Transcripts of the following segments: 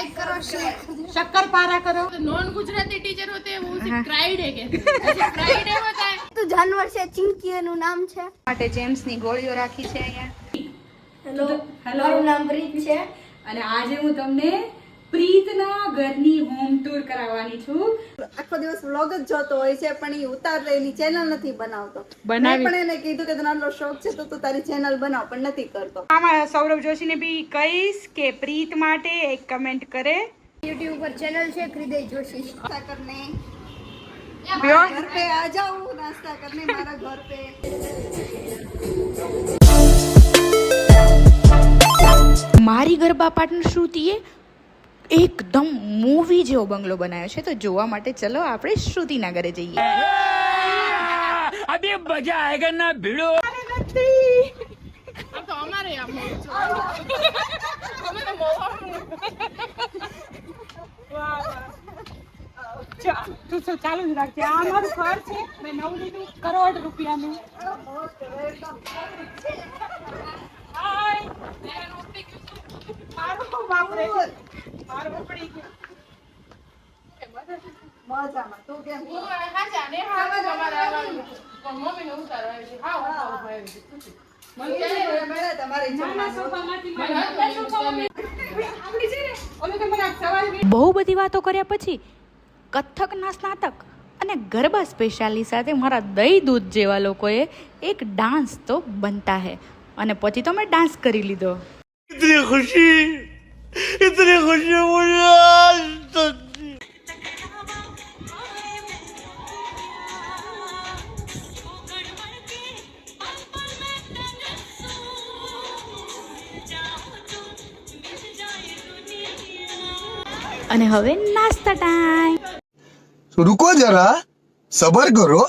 Like કરો share કરો. Non Gujarati teacher હોતે વો ક્રાઈડ હે. કે. ક્રાઈડ હે હોતા હે તો જાનવર છે ચિંકી એનું નામ છે? માટે જેમ્સની ગોળીઓ રાખી છે અહીંયા. હેલો હેલો મારું નામ પ્રીત છે. અને આજે હું તમને પ્રીતના ઘરની હોમ ટૂર કરાવવાની છું આખો દિવસ વ્લોગ જ જોતો હોય છે પણ એ ઉતાર એની ચેનલ નથી બનાવતો બનાવી. મેં પણ એને કીધું કે તને આટલો શોખ છે તો તું તારી ચેનલ બનાવ પણ નથી કરતો આમાં સૌરભ જોશીને બી કહીશ કે પ્રીત માટે એક કમેન્ટ કરે યુટ્યુબ પર ચેનલ છે હૃદય જોશી નાસ્તા કરને બ્યો घर पे आ जाओ नाश्ता करने मारा घर पे મારી ગરબા પાર્ટનર શ્રુતિએ એકદમ મૂવી જેવો બંગલો બનાવ્યો છે. તો જોવા માટે ચલો આપણે શ્રુતિના ઘરે જઈએ. અભી મજા આયગા ના ભીડો. ચાલુ જ રાખજે. આ મારું ઘર છે. મેં નવું લીધું. કરોડ રૂપિયાનું બહુ બધી વાતો કર્યા પછી કથકના સ્નાતક અને ગરબા સ્પેશિયાલી સાથે મારા દહીં દૂધ જેવા લોકોએ એક ડાન્સ તો બનતા હે. અને પછી તો મેં ડાન્સ કરી લીધો. ખુશી? इतनी खुशी मुझे आज तक અને હવે નાસ્તા ટાઈમ तो रुको जरा सबर करो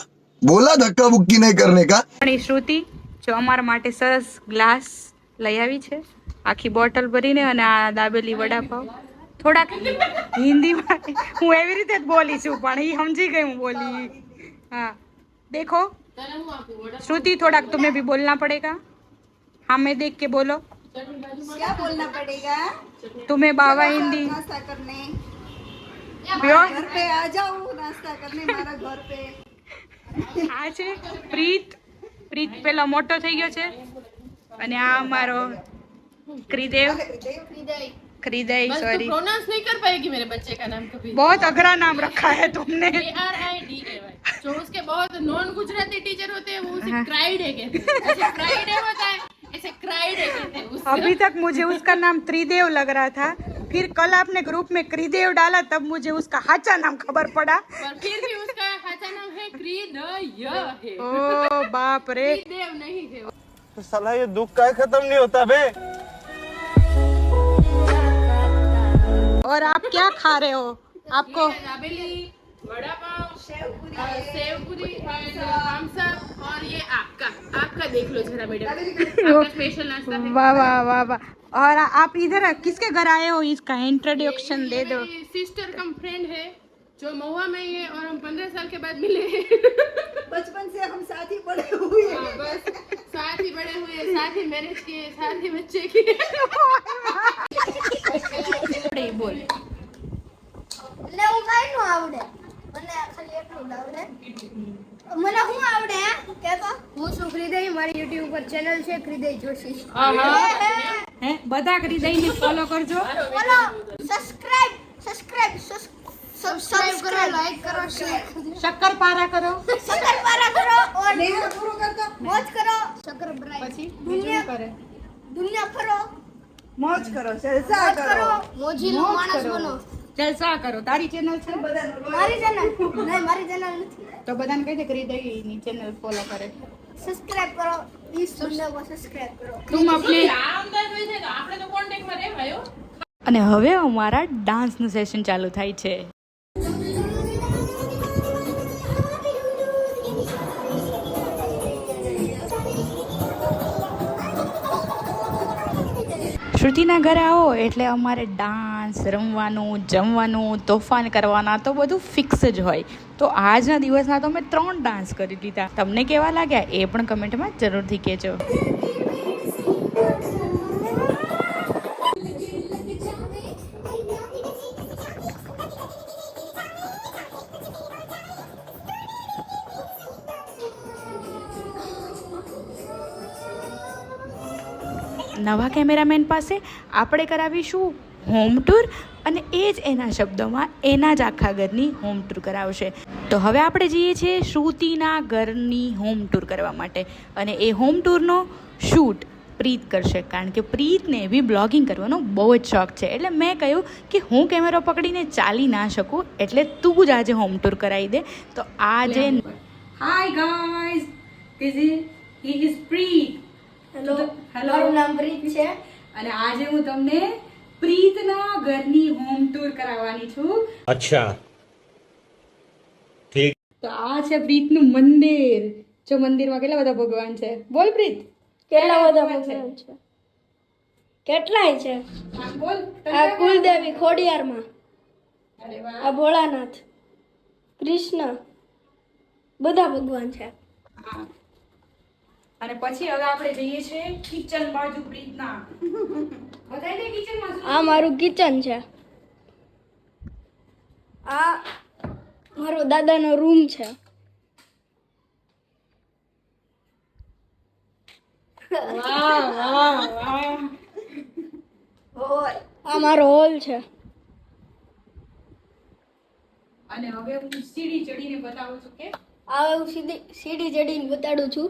बोला धक्का बुक्की नहीं करने का પણ એ શ્રુતિ જો અમારા માટે સરસ ગ્લાસ લઈ આવી છે આખી બોટલ ભરીને અને આ દાબેલી વડાપાવ થોડાક હિન્દીમાં હું એવી રીતે જ બોલી છું પણ એ સમજી ગઈ હું બોલી હા દેખો તને હું આપું વડા श्रुति थोड़ा तुम्हें भी बोलना पड़ेगा हाँ मैं देख के बोलो क्या बोलना पड़ेगा तुम्हें बाबा हिंदी नाश्ता करने प्योर घर पे आ जाओ नाश्ता करने मारा घर पे આ છે પ્રીત પ્રીત પેલો મોટો થઈ ગયો છે અને આ અમારો सॉरी प्रोनाउंस नहीं कर पाएगी मेरे बच्चे का नाम कभी। बहुत अगरा नाम रखा है तुमने। जो उसके बहुत नॉन गुजराती टीचर होते हैं वो क्राइडे होता है अभी तक मुझे उसका नाम त्रिदेव लग रहा था। फिर कल आपने ग्रुप में क्रिदेव डाला तब मुझे उसका हाचा नाम खबर पड़ा। पर फिर भी उसका हाचा नाम है क्रिदेव है। ओ बाप रे। देव नहीं है तो साला ये दुख का खत्म नहीं होता भाई और आप क्या खा रहे हो? आपको vada pav sev puri and thumbs up और ये आपका। आपका देख लो जरा मैडम स्पेशल नाश्ता वाह वाह वाह वाह। और आप इधर किसके घर आए हो? इसका इंट्रोडक्शन दे दो। सिस्टर कम फ्रेंड है जो महुआ में ही है और हम पंद्रह साल के बाद मिले हैं। बचपन से हम साथ ही पड़े हुए हैं। हाँ, बस। साथ ही बड़े हुए साथ ही मैरिज किए साथ ही बच्चे किए બોલ. એટલે હું કઈ નું આવડે. મને ખાલી એટલું આવડે. મને શું આવડે? કે તો હું છું હૃદય મારી યુટ્યુબ પર ચેનલ છે હૃદય જોશી. હે બધા હૃદયને ફોલો કરજો. ફોલો સબસ્ક્રાઇબ સબસ્ક્રાઇબ સબસ્ક્રાઇબ કરો લાઈક કરો શેર શક્કર પારા કરો. શક્કર પારા કરો ઓર પૂરું કરતો. મોજ કરો. શક્કર બ્રાઈ પછી બીજું કરે? દુનિયા ફરો. મોજ કરો જલસા કરો. મોજીલો માણસ બનો. જલસા કરો. તારી ચેનલ છે? મારી ચેનલ નહીં મારી ચેનલ નથી. તો બધાને કહી દે કરી દે ની ચેનલ ફોલો કરે. સબસ્ક્રાઇબ કરો. પ્લીઝ ચેનલ કો સબસ્ક્રાઇબ કરો. તું આપણે આમદાર હોય છે તો આપણે તો કોન્ટેક્ટ રહેવાયો અને હવે અમારા ડાન્સનું સેશન ચાલુ થાય છે. શ્રુતિના ઘરે આવો એટલે અમારે ડાન્સ રમવાનું, જમવાનું, તોફાન કરવાના તો બધું ફિક્સ જ હોય. તો આજના દિવસના તો મેં ત્રણ ડાન્સ કરી લીધા તમને કેવા લાગ્યા એ પણ કમેન્ટમાં જરૂરથી કહેજો. નવા કેમેરામેન પાસે આપણે કરાવીશું હોમ ટૂર અને એ જ એના શબ્દોમાં એના જ આખા ઘરની હોમ ટૂર કરાવશે. તો હવે આપણે જઈએ છીએ શ્રુતિના ઘરની હોમ ટૂર કરવા માટે અને એ હોમ ટૂરનો શૂટ પ્રીત કરશે. કારણ કે પ્રીતને એવી બ્લોગિંગ કરવાનો બહુ જ શોખ છે. એટલે મેં કહ્યું કે હું કેમેરો પકડીને ચાલી ના શકું, એટલે તું જ આજે હોમ ટૂર કરાવી દે. તો આજે hi guys this is is Preet hello hello મારું નામ પ્રીત છે. અને આજે હું તમને પ્રીતના ઘરની હોમ ટૂર કરાવવાની છું. અચ્છા. ઠીક. તો આ છે પ્રીતનું મંદિર. જો મંદિરમાં કેટલા બધા ભગવાન છે? બોલ પ્રીત. કેટલા બધા ભગવાન છે? કેટલાય છે? બોલ. આ કુલદેવી ખોડિયારમાં. આ ભોળાનાથ કૃષ્ણ. બધા ભગવાન છે. અને પછી હવે આપણે જઈએ છે કિચન બાજુ પ્રીતના. બતાવી દે કિચનમાં શું? આ મારું કિચન છે. આ મારો દાદાનો રૂમ છે. વાહ વાહ વાહ. આ મારો હોલ છે. અને હવે હું સીડી ચડીને બતાવું છું કે? હવે હું સીધી સીડી ચડીને બતાડું છું.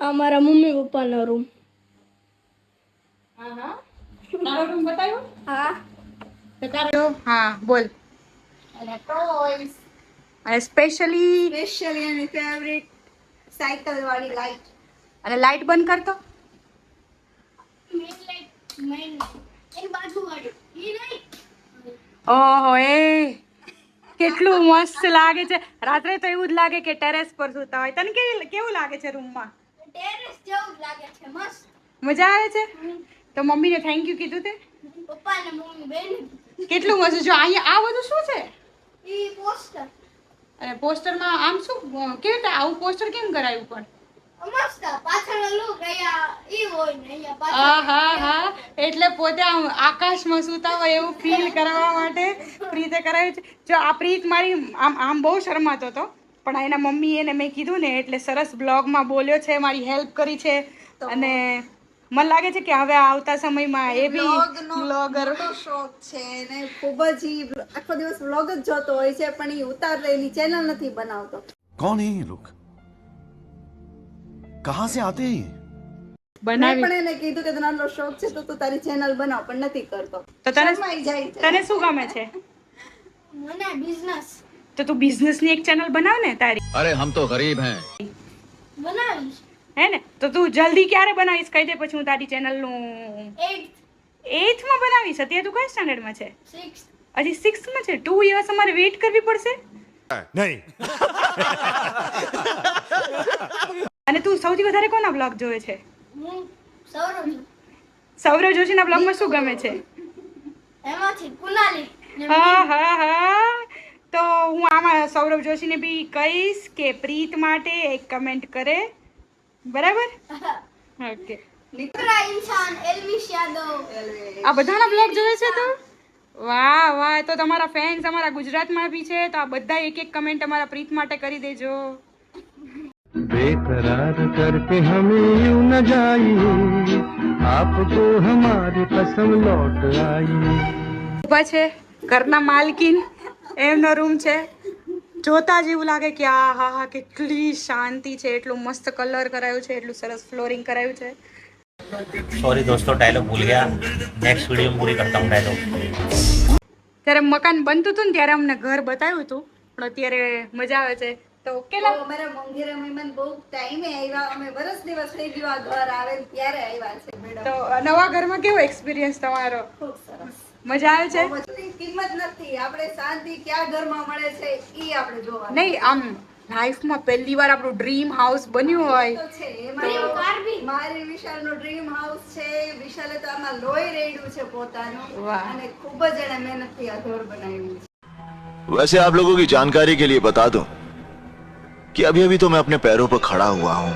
આ મારા મમ્મી પપ્પાનો રૂમ હા હા. તારો રૂમ બતાવ્યો? હા. તો તારો હા બોલ. અને સ્પેશિયલી સ્પેશિયલી એની ફેવરિટ સાયકલ વાળી લાઈટ અને લાઈટ બંધ કરતો? ઓહો એ. કેટલું મસ્ત લાગે છે. રાત્રે તો એવું જ લાગે કે ટેરેસ પર સૂતા હોય. તને કેવી કેવું લાગે છે રૂમમાં ટેરેસ જેવું લાગે છે મસ્ત મજા આવે છે? તો મમ્મીને થેન્ક યુ કીધું તે? પપ્પા ને મમ્મી બેન કેટલું મસ્ત જો અહીંયા આ બધું શું છે? એ પોસ્ટર અને પોસ્ટરમાં આમ શું? કેવી રીતે આવું પોસ્ટર કેમ કરાયું પણ? એટલે પોતે આકાશમાં સુતા હોય એવું ફીલ કરાવવા માટે પ્રીતે કરાવ્યું છે. જો આ પ્રીત મારી આમ આમ બહુ શરમાતો હતો. પણ એના મમ્મી એને મેં કીધું ને એટલે સરસ બ્લોગમાં બોલ્યો છે મારી હેલ્પ કરી છે. અને મને લાગે છે કે હવે આવતા સમયમાં એ બી બ્લોગર શોખ છે. ને ખૂબ જ આખો દિવસ બ્લોગ જ જોતો હોય છે પણ એ ઉતાર એની ચેનલ નથી બનાવતો. કોણ એ લોકો कहां से आते हैं ये? મેં બનાવી પણ એને કીધું કે તને આટલો શોખ છે તો તું તારી ચેનલ બનાવ પણ નથી કરતો તો તને શરમાઈ જાય છે તને શું ગમે છે મને બિઝનેસ તો તું બિઝનેસની એક ચેનલ બનાવ ને તારી अरे हम तो गरीब हैं બનાવીશ હે ને તો તું જલ્દી ક્યારે બનાવીશ કહી દે પછી હું તારી ચેનલનું એઇટ એઇથમાં બનાવીશ અત્યારે તું કયા સ્ટાન્ડર્ડમાં છે સિક્સ હજી સિક્સમાં છે ટુ યર્સ અમારે વેઇટ કરવી પડશે नहीं અને તું સૌથી વધારે કોના બ્લોગ જોવે છે. સૌરવ જોશીના બ્લોગમાં શું ગમે છે? હા હા હા. તો હું આમાં સૌરવ જોશીને બી કહીશ કે પ્રીત માટે એક કમેન્ટ કરે. બરાબર? ઓકે આ બધાના બ્લોગ જોવે છે તો? વાહ વાહ. તો તમારા ફેન્સ અમારા ગુજરાતમાં બી છે. તો આ બધા એક એક કમેન્ટ અમારા પ્રીત માટે કરી દેજો. बेकरार करके हमें यूं न जाइए आपको हमारी कसम लौट आई ઊભા છે ઘરના માલકીન એમનો રૂમ છે જોતા જ એવું લાગે કે આ હા હા કેટલી શાંતિ છે એટલું મસ્ત કલર કરાયું છે એટલું સરસ ફ્લોરિંગ કરાયું છે सॉरी दोस्तों डायलॉग भूल गया नेक्स्ट वीडियो में पूरी करता हूँ डायलॉग જ્યારે મકાન બનતું હતું ને ત્યારે અમને ઘર બતાવ્યું હતું પણ અત્યારે મજા આવે છે તો કેટલા અમારા મોંઘેરા મહેમાન બહુ ટાઈમે આવ્યા. અમે વરસ દિવસ થઈ ગયો આ ઘર આવે ત્યારે આવ્યા છે તો નવા ઘરમાં કેવો એક્સપિરિયન્સ તમારો? મજા આવે છે? કિંમત નથી. આપણે શાંતિ ક્યાં ઘરમાં મળે છે એ આપણે જોવા નહીં આમ લાઈફમાં પહેલી વાર આપણું ડ્રીમ હાઉસ બન્યું હોય. મારી વિશાલનું ડ્રીમ હાઉસ છે. વિશાલે તો આમાં લોહી રેડ્યું છે પોતાનું. અને ખૂબ જ એને મહેનતથી આ ઘર બનાવ્યું છે. વૈસે આપ લોગો કી જાણકારી કે લીએ બતા દો. कि अभी अभी तो मैं अपने पैरों पर खड़ा हुआ हूँ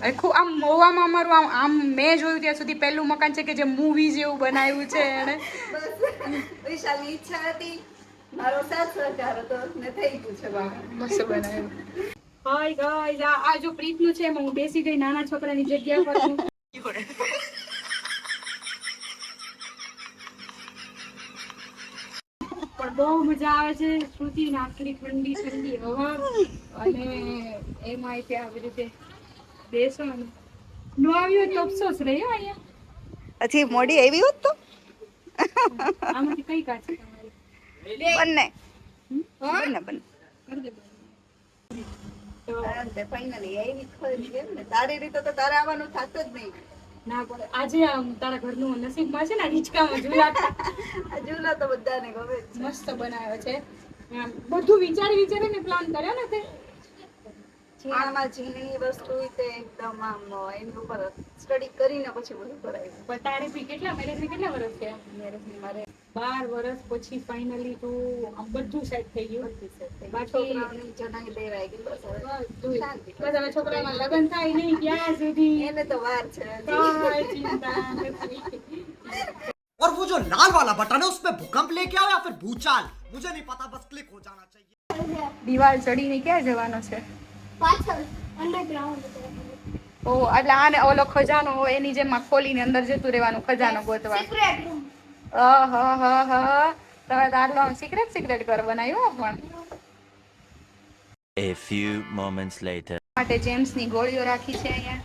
અને ખૂબ આમ મોવામાં અમારું આમ આમ મેં જોયું ત્યાં સુધી પહેલું મકાન છે કે જે મૂવી જેવું બનાવ્યું છે એણે બસ વિશાલની ઈચ્છા હતી મારો સાથ સહકાર હતો ને થઈ ગયું છે બાબા મસ્ત બનાવ્યું હાય ગાઈસ આ આ જો પ્રીતનું છે એમાં હું બેસી ગઈ નાના છોકરાની જગ્યા પર પણ બહુ મજા આવે છે. શ્રુતિ આટલી ઠંડી ઠંડી હવા અને એમાં ત્યાં આવી રીતે બેસવાનું. નો આવ્યો તો અફસોસ રહ્યો અહીંયા. હજી મોડી આવી હોત તો? આમાંથી કઈ કાચ તમારી? બંને. બંને બંને. કરી દે બંધ. ફાઇનલી આવી ખરી ને. તારી રીતે તો તારે આવવાનું થતું જ નહીં. ના પડે આજે તારા ઘરનું નસીબમાં છે ને હિંચકામાં ઝૂલા ઝૂલા તો બધાને ગમે મસ્ત બનાવ્યો છે. આમ બધું વિચારી વિચારીને પ્લાન કર્યો ને તે? ઝીણામાં ઝીણી વસ્તુ તે એકદમ આમ એની ઉપર સ્ટડી કરીને પછી બધું કરાયું. પણ તારે બી કેટલા મેરેજ કેટલા વર્ષ થયા? મેરેજની મારે બાર વર્ષ પછી ફાઇનલી તું આમ બધું સેટ થઈ ગયું બાકી છોકરાઓની જનાઈ લેવાઈ ગઈ બસ હવે બધું. શાંતિ. બસ હવે છોકરામાં લગ્ન થાય નહીં ક્યાં સુધી એને તો વાર છે કાંઈ ચિંતા નથી और वो जो लाल वाला बटन है उसमें भूकंप लेके आओ या फिर भूचाल मुझे नहीं पता बस क्लिक हो जाना चाहिए દિવાલ ચડીને ક્યાં જવાનો છે પાછળ અંડરગ્રાઉન્ડ ઓ એટલે આને ઓલો ખજાનો હોય એની જેમ આ ખોલીને અંદર જતું રહેવાનું ખજાનો ગોતવા સિક્રેટ રૂમ અહ હ હ તમે તો આમ સિક્રેટ સિક્રેટ ઘર બનાવ્યું પણ. A few moments later. માટે જેમ્સની ગોળીઓ રાખી છે અહીંયા.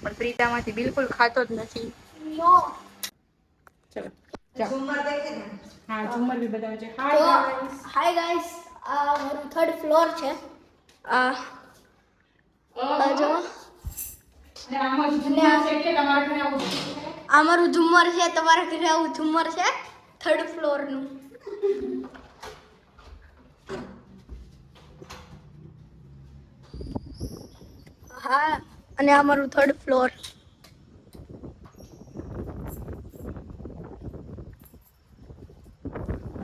પણ પ્રીતામાંથી બિલકુલ ખાતો જ નથી. ચલો જાઓ. ઝુમર દેખે ને? હા ઝુમર બી બતાવે છે. હાય ગાઈસ આ મારું થર્ડ ફ્લોર છે. આ. જો. આમાં ઝુમર છે? કે તમારા ઘરે આવું આ મારું ઝુમ્મર છે, તમારા ઘરે આવું ઝુમર છે થર્ડ ફ્લોરનું હા, અને આ મારું થર્ડ ફ્લોર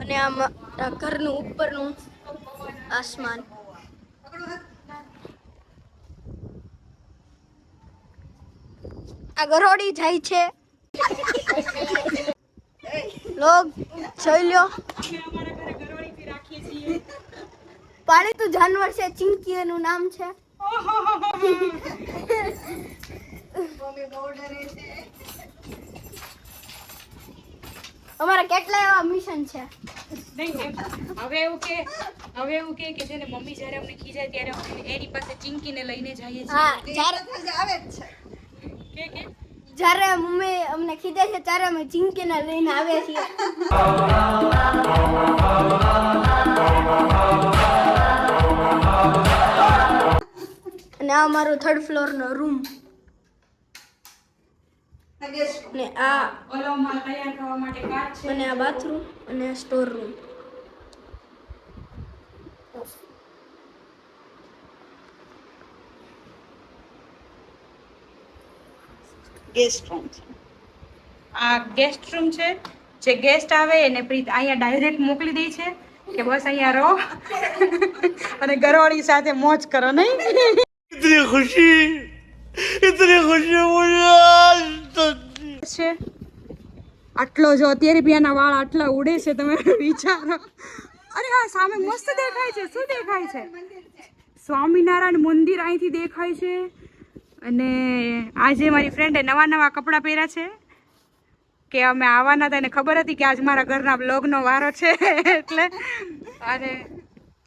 અને આ ઘરનું ઉપરનું આસમાન. આ ગરોડી જાય છે. લોગ જોઈ લ્યો. પાળીતુ જાનવર છે ચિંકી એનું નામ છે. છે અમારા કેટલા એવા મિશન છે? હવે એવું કે હવે એવું કે કે જેને મમ્મી જ્યારે અમને ખીજાય ત્યારે અમે એની પાસે ચિંકીને લઈને જઈએ છીએ. હા જ્યારે આવે જ છે. કે કે? જ્યારે મમ્મી અમને ખીદે છે ત્યારે અમે ચિંકીને લઈને આવે છીએ. અને આ અમારો થર્ડ ફ્લોર નો રૂમ અને આ અને આ બાથરૂમ અને સ્ટોર રૂમ ગેસ્ટ રૂમ છે. આ ગેસ્ટ રૂમ છે. જે ગેસ્ટ આવે એને પ્રીત અહીંયા ડાયરેક્ટ મોકલી દે છે કે બસ અહીંયા રહો. અને ગરોળી સાથે મોજ કરો નહીં? ઇતની ખુશી ઇતની ખુશી છે. આટલો જો અત્યારે બી એના વાળ આટલા ઉડે છે તમે વિચારો. અરે હા સામે મસ્ત દેખાય છે શું દેખાય છે? સ્વામિનારાયણ મંદિર અહીંથી દેખાય છે. અને આજે મારી ફ્રેન્ડે નવા નવા કપડાં પહેર્યા છે કે અમે આવવાના હતા એને ખબર હતી કે આજ મારા ઘરના બ્લોગનો વારો છે. એટલે અને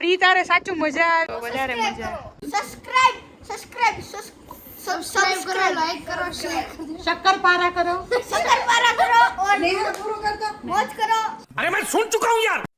પ્રી તારે સાચું મજા આવે? વધારે મજા સબસ્ક્રાઇબ સબસ્ક્રાઇબ સબસ્ક્રાઇબ કરો લાઈક કરો શેર શક્કરપારા કરો શક્કરપારા કરો. ઓર પૂરો કરતા મોજ કરો. અરે મેં સુન ચુકા હું યાર.